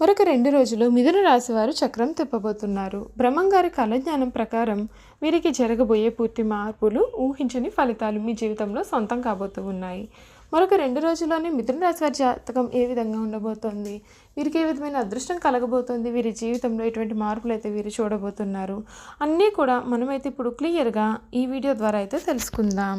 మరొక రెండు రోజులు మిథున రాశి వారు చక్రం తిప్పబోతున్నారు. బ్రహ్మంగారి కళజ్ఞానం ప్రకారం వీరికి జరగబోయే పూర్తి మార్పులు ఊహించని ఫలితాలు మీ జీవితంలో సొంతం కాబోతూ ఉన్నాయి. మరొక రెండు రోజుల్లోనే మిథున రాశి వారి జాతకం ఏ విధంగా ఉండబోతోంది? వీరికి ఏ విధమైన అదృష్టం కలగబోతోంది? వీరి జీవితంలో ఎటువంటి మార్పులు అయితే వీరు చూడబోతున్నారు? అన్నీ కూడా మనమైతే ఇప్పుడు క్లియర్గా ఈ వీడియో ద్వారా అయితే తెలుసుకుందాం.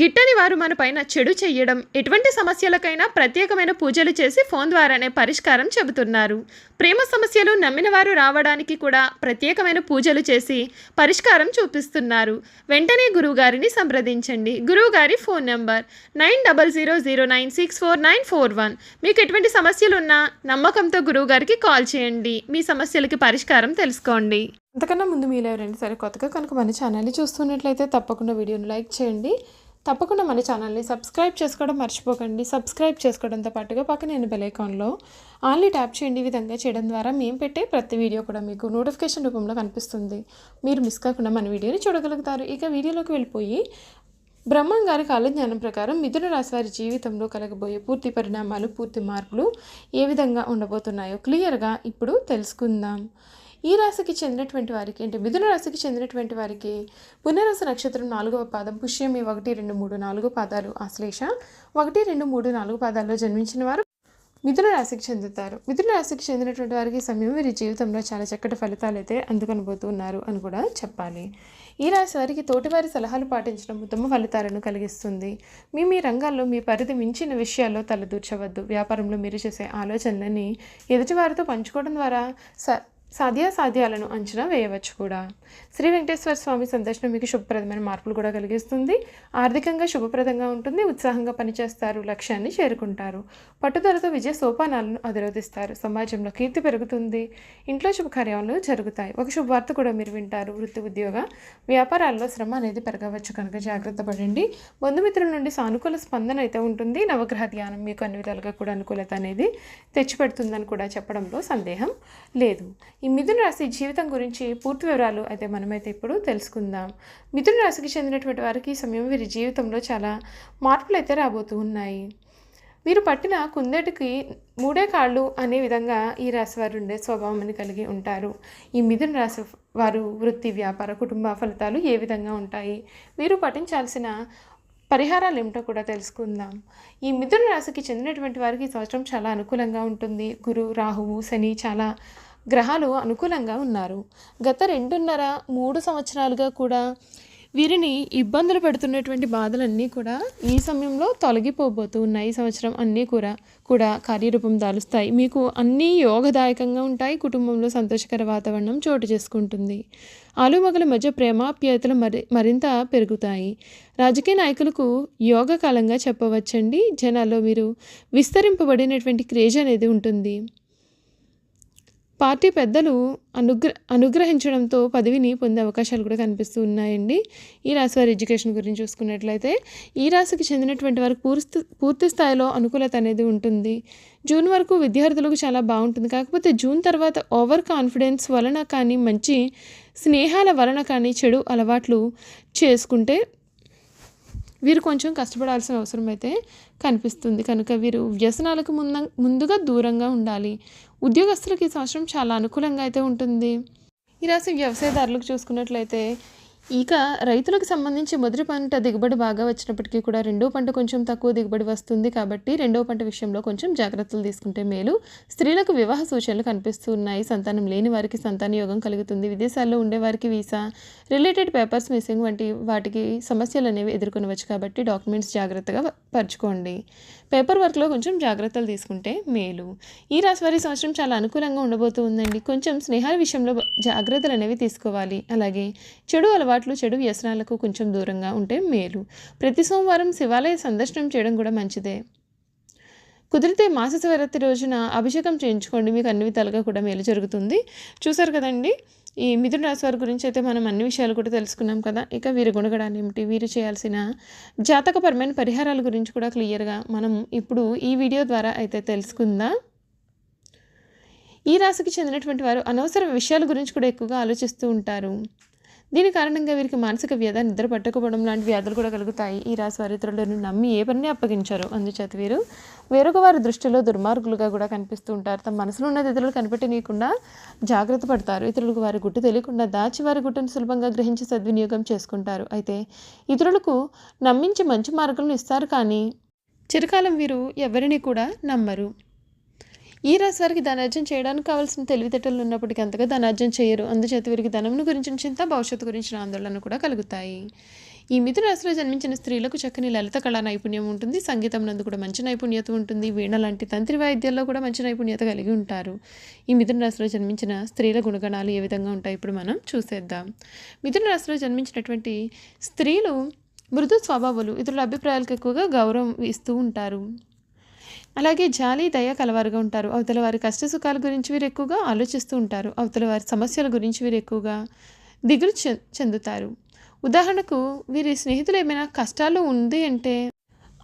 గిట్టని వారు మన పైన చెడు చేయడం ఎటువంటి సమస్యలకైనా ప్రత్యేకమైన పూజలు చేసి ఫోన్ ద్వారానే పరిష్కారం చెబుతున్నారు. ప్రేమ సమస్యలు నమ్మిన వారు రావడానికి కూడా ప్రత్యేకమైన పూజలు చేసి పరిష్కారం చూపిస్తున్నారు. వెంటనే గురువుగారిని సంప్రదించండి. గురువుగారి phone number nine double zero zero nine six four nine four one. మీకు ఎటువంటి సమస్యలున్నా నమ్మకంతో గురువుగారికి కాల్ చేయండి. మీ సమస్యలకి పరిష్కారం తెలుసుకోండి. అంతకన్నా ముందు మీరు ఎవరైనా సరే కొత్తగా కనుక మన ఛానల్ని చూస్తున్నట్లయితే తప్పకుండా వీడియోని లైక్ చేయండి. తప్పకుండా మన ఛానల్ని సబ్స్క్రైబ్ చేసుకోవడం మర్చిపోకండి. సబ్స్క్రైబ్ చేసుకోవడంతో పాటుగా పక్కన నేను బెల్ ఐకాన్లో ఆన్లీ ట్యాప్ చేయండి. విధంగా చేయడం ద్వారా మేము పెట్టే ప్రతి వీడియో కూడా మీకు నోటిఫికేషన్ రూపంలో కనిపిస్తుంది. మీరు మిస్ కాకుండా మన వీడియోని చూడగలుగుతారు. ఇక వీడియోలోకి వెళ్ళిపోయి బ్రహ్మం గారి కాలజ్ఞానం ప్రకారం మిథున రాశి వారి జీవితంలో కలగబోయే పూర్తి పరిణామాలు పూర్తి మార్పులు ఏ విధంగా ఉండబోతున్నాయో క్లియర్గా ఇప్పుడు తెలుసుకుందాం. ఈ రాశికి చెందినటువంటి వారికి అంటే మిథున రాశికి చెందినటువంటి వారికి పునరాశ నక్షత్రం నాలుగవ పాదం పుష్యమి ఒకటి రెండు మూడు నాలుగు పాదాలు ఆశ్లేష. ఒకటి రెండు మూడు నాలుగు పాదాల్లో జన్మించిన వారు మిథున రాశికి చెందుతారు. మిథున రాశికి చెందినటువంటి వారికి సమయం వీరి జీవితంలో చాలా చక్కటి ఫలితాలు అయితే అందుకొనబోతున్నారు అని కూడా చెప్పాలి. ఈ రాశి వారికి తోటివారి సలహాలు పాటించడం ఉత్తమ ఫలితాలను కలిగిస్తుంది. మీ మీ రంగాల్లో మీ పరిధి మించిన విషయాల్లో తలదూర్చవద్దు. వ్యాపారంలో మీరు చేసే ఆలోచనలని ఎదుటివారితో పంచుకోవడం ద్వారా స సాధ్యాసాధ్యాలను అంచనా వేయవచ్చు కూడా. శ్రీ వెంకటేశ్వర స్వామి సందర్శనం మీకు శుభప్రదమైన మార్పులు కూడా కలిగిస్తుంది. ఆర్థికంగా శుభప్రదంగా ఉంటుంది. ఉత్సాహంగా పనిచేస్తారు. లక్ష్యాన్ని చేరుకుంటారు. పట్టుదలతో విజయ సోపానాలను అధిరోధిస్తారు. సమాజంలో కీర్తి పెరుగుతుంది. ఇంట్లో శుభకార్యాలు జరుగుతాయి. ఒక శుభవార్త కూడా మీరు వింటారు. వృత్తి ఉద్యోగ వ్యాపారాల్లో శ్రమ అనేది పెరగవచ్చు. కనుక జాగ్రత్త పడండి. బంధుమిత్రుల నుండి సానుకూల స్పందన అయితే ఉంటుంది. నవగ్రహ ధ్యానం మీకు అన్ని విధాలుగా కూడా అనుకూలత అనేది తెచ్చిపెడుతుందని కూడా చెప్పడంలో సందేహం లేదు. ఈ మిథున రాశి జీవితం గురించి పూర్తి వివరాలు అయితే మనమైతే ఇప్పుడు తెలుసుకుందాం. మిథున రాశికి చెందినటువంటి వారికి ఈ సమయం వీరి జీవితంలో చాలా మార్పులు అయితే రాబోతూ ఉన్నాయి. వీరు పట్టిన కుందేటికి మూడే కాళ్ళు అనే విధంగా ఈ రాశి వారు ఉండే స్వభావాన్ని కలిగి ఉంటారు. ఈ మిథున రాశి వారు వృత్తి వ్యాపార కుటుంబ ఫలితాలు ఏ విధంగా ఉంటాయి? వీరు పఠించాల్సిన పరిహారాలు ఏమిటో కూడా తెలుసుకుందాం. ఈ మిథున రాశికి చెందినటువంటి వారికి ఈ సంవత్సరం చాలా అనుకూలంగా ఉంటుంది. గురు రాహువు శని చాలా గ్రహాలు అనుకూలంగా ఉన్నారు. గత రెండున్నర మూడు సంవత్సరాలుగా కూడా వీరిని ఇబ్బందులు పెడుతున్నటువంటి బాధలన్నీ కూడా ఈ సమయంలో తొలగిపోబోతూ ఉన్నాయి. ఈ సంవత్సరం అన్నీ కూడా కూడా కార్యరూపం దాలుస్తాయి. మీకు అన్నీ యోగదాయకంగా ఉంటాయి. కుటుంబంలో సంతోషకర వాతావరణం చోటు చేసుకుంటుంది. ఆలుమగల మధ్య ప్రేమాప్యాయతలు మరి మరింత పెరుగుతాయి. రాజకీయ నాయకులకు యోగ కాలంగా చెప్పవచ్చండి. జనాల్లో మీరు విస్తరింపబడినటువంటి క్రేజ్ అనేది ఉంటుంది. పార్టీ పెద్దలు అనుగ్ర అనుగ్రహించడంతో పదవిని పొందే అవకాశాలు కూడా కనిపిస్తూ ఉన్నాయండి. ఈ రాశి వారి ఎడ్యుకేషన్ గురించి చూసుకున్నట్లయితే ఈ రాశికి చెందినటువంటి వారికి పూర్తి పూర్తి స్థాయిలో అనుకూలత అనేది ఉంటుంది. జూన్ వరకు విద్యార్థులకు చాలా బాగుంటుంది. కాకపోతే జూన్ తర్వాత ఓవర్ కాన్ఫిడెన్స్ వలన కానీ మంచి స్నేహాల వలన కానీ చెడు అలవాట్లు చేసుకుంటే వీరు కొంచెం కష్టపడాల్సిన అవసరం అయితే కనిపిస్తుంది. కనుక వీరు వ్యసనాలకు ముంద ముందుగా దూరంగా ఉండాలి. ఉద్యోగస్తులకు ఈ సంవత్సరం చాలా అనుకూలంగా అయితే ఉంటుంది. ఈ రాశి వ్యవసాయదారులకు చూసుకున్నట్లయితే ఇక రైతులకు సంబంధించి మొదటి పంట దిగుబడి బాగా వచ్చినప్పటికీ కూడా రెండో పంట కొంచెం తక్కువ దిగుబడి వస్తుంది కాబట్టి రెండో పంట విషయంలో కొంచెం జాగ్రత్తలు తీసుకుంటే మేలు. స్త్రీలకు వివాహ సూచనలు కనిపిస్తూ ఉన్నాయి. సంతానం లేని వారికి సంతాన యోగం కలుగుతుంది. విదేశాల్లో ఉండే వారికి వీసా రిలేటెడ్ పేపర్స్ మిస్సింగ్ వంటి వాటికి సమస్యలు అనేవి ఎదుర్కొనవచ్చు కాబట్టి డాక్యుమెంట్స్ జాగ్రత్తగా పరచుకోండి. పేపర్ వర్క్లో కొంచెం జాగ్రత్తలు తీసుకుంటే మేలు. ఈ రాశి వారి సంవత్సరం చాలా అనుకూలంగా ఉండబోతూ ఉందండి. కొంచెం స్నేహాల విషయంలో జాగ్రత్తలు అనేవి తీసుకోవాలి. అలాగే చెడు అలవాటు అలవాట్లు చెడు వ్యసనాలకు కొంచెం దూరంగా ఉంటే మేలు. ప్రతి సోమవారం శివాలయ సందర్శనం చేయడం కూడా మంచిదే. కుదిరితే మాస శివరాత్రి రోజున అభిషేకం చేయించుకోండి. మీకు అన్ని విధాలుగా కూడా మేలు జరుగుతుంది. చూసారు కదండి? ఈ మిథున రాశి వారి గురించి అయితే మనం అన్ని విషయాలు కూడా తెలుసుకున్నాం కదా? ఇక వీరి గుణగడాన్ని ఏమిటి? వీరు చేయాల్సిన జాతకపరమైన పరిహారాల గురించి కూడా క్లియర్గా మనం ఇప్పుడు ఈ వీడియో ద్వారా అయితే తెలుసుకుందాం. ఈ రాశికి చెందినటువంటి వారు అనవసర విషయాల గురించి కూడా ఎక్కువగా ఆలోచిస్తూ ఉంటారు. దీని కారణంగా వీరికి మానసిక వ్యధ నిద్ర పట్టకపోవడం లాంటి వ్యాధులు కూడా కలుగుతాయి. ఈ రాశి వారి ఇతరులను నమ్మి ఏ పని అప్పగించారు. అందుచేత వీరు వేరొక వారి దృష్టిలో దుర్మార్గులుగా కూడా కనిపిస్తూ ఉంటారు. తమ మనసులో ఉన్నది ఇతరులు కనిపెట్టనీయకుండా జాగ్రత్త పడతారు. ఇతరులకు వారి గుట్టు తెలియకుండా దాచి వారి గుట్టును సులభంగా గ్రహించి సద్వినియోగం చేసుకుంటారు. అయితే ఇతరులకు నమ్మించి మంచి మార్గాలను ఇస్తారు కానీ చిరకాలం వీరు ఎవరిని కూడా నమ్మరు. ఈ రాశి వారికి ధనార్జన చేయడానికి కావాల్సిన తెలివితేటలు ఉన్నప్పటికీ అంతగా ధనార్జన చేయరు. అందుచేత వీరికి ధనమును గురించిన చింత భవిష్యత్తు గురించిన ఆందోళన కూడా కలుగుతాయి. ఈ మిథున రాశిలో జన్మించిన స్త్రీలకు చక్కని లలిత కళా నైపుణ్యం ఉంటుంది. సంగీతం నందు కూడా మంచి నైపుణ్యత ఉంటుంది. వీణ లాంటి తంత్రి వాయిద్యాల్లో కూడా మంచి నైపుణ్యత కలిగి ఉంటారు. ఈ మిథున రాశిలో జన్మించిన స్త్రీల గుణగణాలు ఏ విధంగా ఉంటాయి? ఇప్పుడు మనం చూసేద్దాం. మిథున రాశిలో జన్మించినటువంటి స్త్రీలు మృదు స్వభావాలు ఇతరుల అభిప్రాయాలకు ఎక్కువగా గౌరవం ఇస్తూ ఉంటారు. అలాగే జాలి దయ కలవారుగా ఉంటారు. అవతల వారి కష్ట సుఖాల గురించి వీరు ఎక్కువగా ఆలోచిస్తూ ఉంటారు. అవతల వారి సమస్యల గురించి వీరు ఎక్కువగా దిగులు చె- చెందుతారు. ఉదాహరణకు వీరి స్నేహితులు ఏమైనా కష్టాలు ఉంది అంటే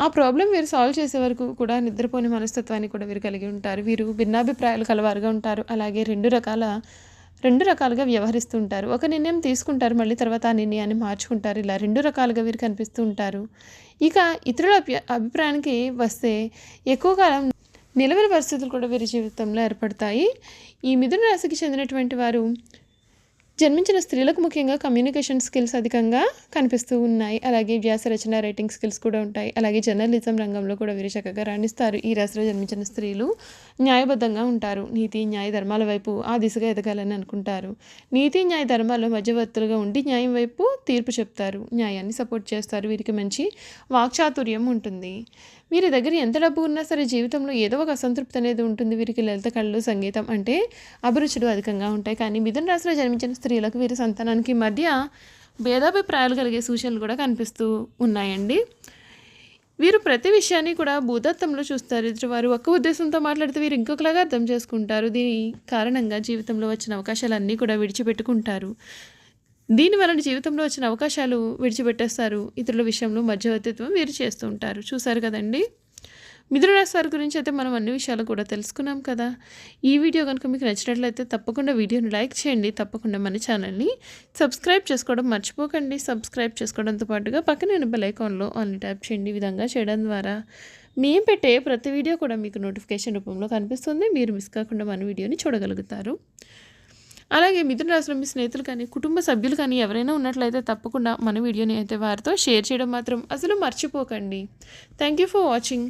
ఆ ప్రాబ్లం వీరు సాల్వ్ చేసే వరకు కూడా నిద్రపోని మనస్తత్వాన్ని కూడా వీరు కలిగి ఉంటారు. వీరు భిన్నాభిప్రాయాలు కలవారుగా ఉంటారు. అలాగే రెండు రకాల రెండు రకాలుగా వ్యవహరిస్తూ ఉంటారు ఒక నిర్ణయం తీసుకుంటారు మళ్ళీ తర్వాత ఆ నిర్ణయాన్ని మార్చుకుంటారు. ఇలా రెండు రకాలుగా వీరు కనిపిస్తూ ఉంటారు. ఇక ఇతరుల అభిప్రాయానికి వస్తే ఎక్కువ కాలం నిలవని పరిస్థితులు కూడా వీరి జీవితంలో ఏర్పడతాయి. ఈ మిథున రాశికి చెందినటువంటి వారు జన్మించిన స్త్రీలకు ముఖ్యంగా కమ్యూనికేషన్ స్కిల్స్ అధికంగా కనిపిస్తూ ఉన్నాయి. అలాగే వ్యాస రచన రైటింగ్ స్కిల్స్ కూడా ఉంటాయి. అలాగే జర్నలిజం రంగంలో కూడా వీరు చక్కగా రాణిస్తారు. ఈ రాశిలో జన్మించిన స్త్రీలు న్యాయబద్ధంగా ఉంటారు. నీతి న్యాయ ధర్మాల వైపు ఆ దిశగా ఎదగాలని అనుకుంటారు. నీతి న్యాయ ధర్మాల్లో మధ్యవర్తులుగా ఉండి న్యాయం వైపు తీర్పు చెప్తారు. న్యాయాన్ని సపోర్ట్ చేస్తారు. వీరికి మంచి వాక్చాతుర్యం ఉంటుంది. వీరి దగ్గర ఎంత డబ్బు ఉన్నా సరే జీవితంలో ఏదో ఒక అసంతృప్తి అనేది ఉంటుంది. వీరికి లలిత కళలు సంగీతం అంటే అభిరుచులు అధికంగా ఉంటాయి. కానీ మిథున రాశిలో జన్మించిన స్త్రీలకు వీరి సంతానానికి మధ్య భేదాభిప్రాయాలు కలిగే సూచనలు కూడా కనిపిస్తూ ఉన్నాయండి. వీరు ప్రతి విషయాన్ని కూడా భూదత్తంలో చూస్తారు. ఇద్దరు వారు ఒక్క ఉద్దేశంతో మాట్లాడితే వీరు ఇంకొకలాగా అర్థం చేసుకుంటారు. దీని కారణంగా జీవితంలో వచ్చిన అవకాశాలన్నీ కూడా విడిచిపెట్టుకుంటారు. దీని వలన జీవితంలో వచ్చిన అవకాశాలు విడిచిపెట్టేస్తారు. ఇతరుల విషయంలో మధ్యవర్తిత్వం వీరు చేస్తూ ఉంటారు. చూసారు కదండి? మిథునరాశి వారి గురించి అయితే మనం అన్ని విషయాలు కూడా తెలుసుకున్నాం కదా. ఈ వీడియో కనుక మీకు నచ్చినట్లయితే తప్పకుండా వీడియోని లైక్ చేయండి. తప్పకుండా మన ఛానల్ని సబ్స్క్రైబ్ చేసుకోవడం మర్చిపోకండి. సబ్స్క్రైబ్ చేసుకోవడంతో పాటుగా పక్కన బెల్ ఐకాన్లో ఆన్ ట్యాప్ చేయండి. ఈ విధంగా చేయడం ద్వారా మేము పెట్టే ప్రతి వీడియో కూడా మీకు నోటిఫికేషన్ రూపంలో కనిపిస్తుంది. మీరు మిస్ కాకుండా మన వీడియోని చూడగలుగుతారు. అలాగే మిథున రాశిలో మీ స్నేహితులు కానీ కుటుంబ సభ్యులు కానీ ఎవరైనా ఉన్నట్లయితే తప్పకుండా మన వీడియోని అయితే వారితో షేర్ చేయడం మాత్రం అసలు మర్చిపోకండి. Thank you for watching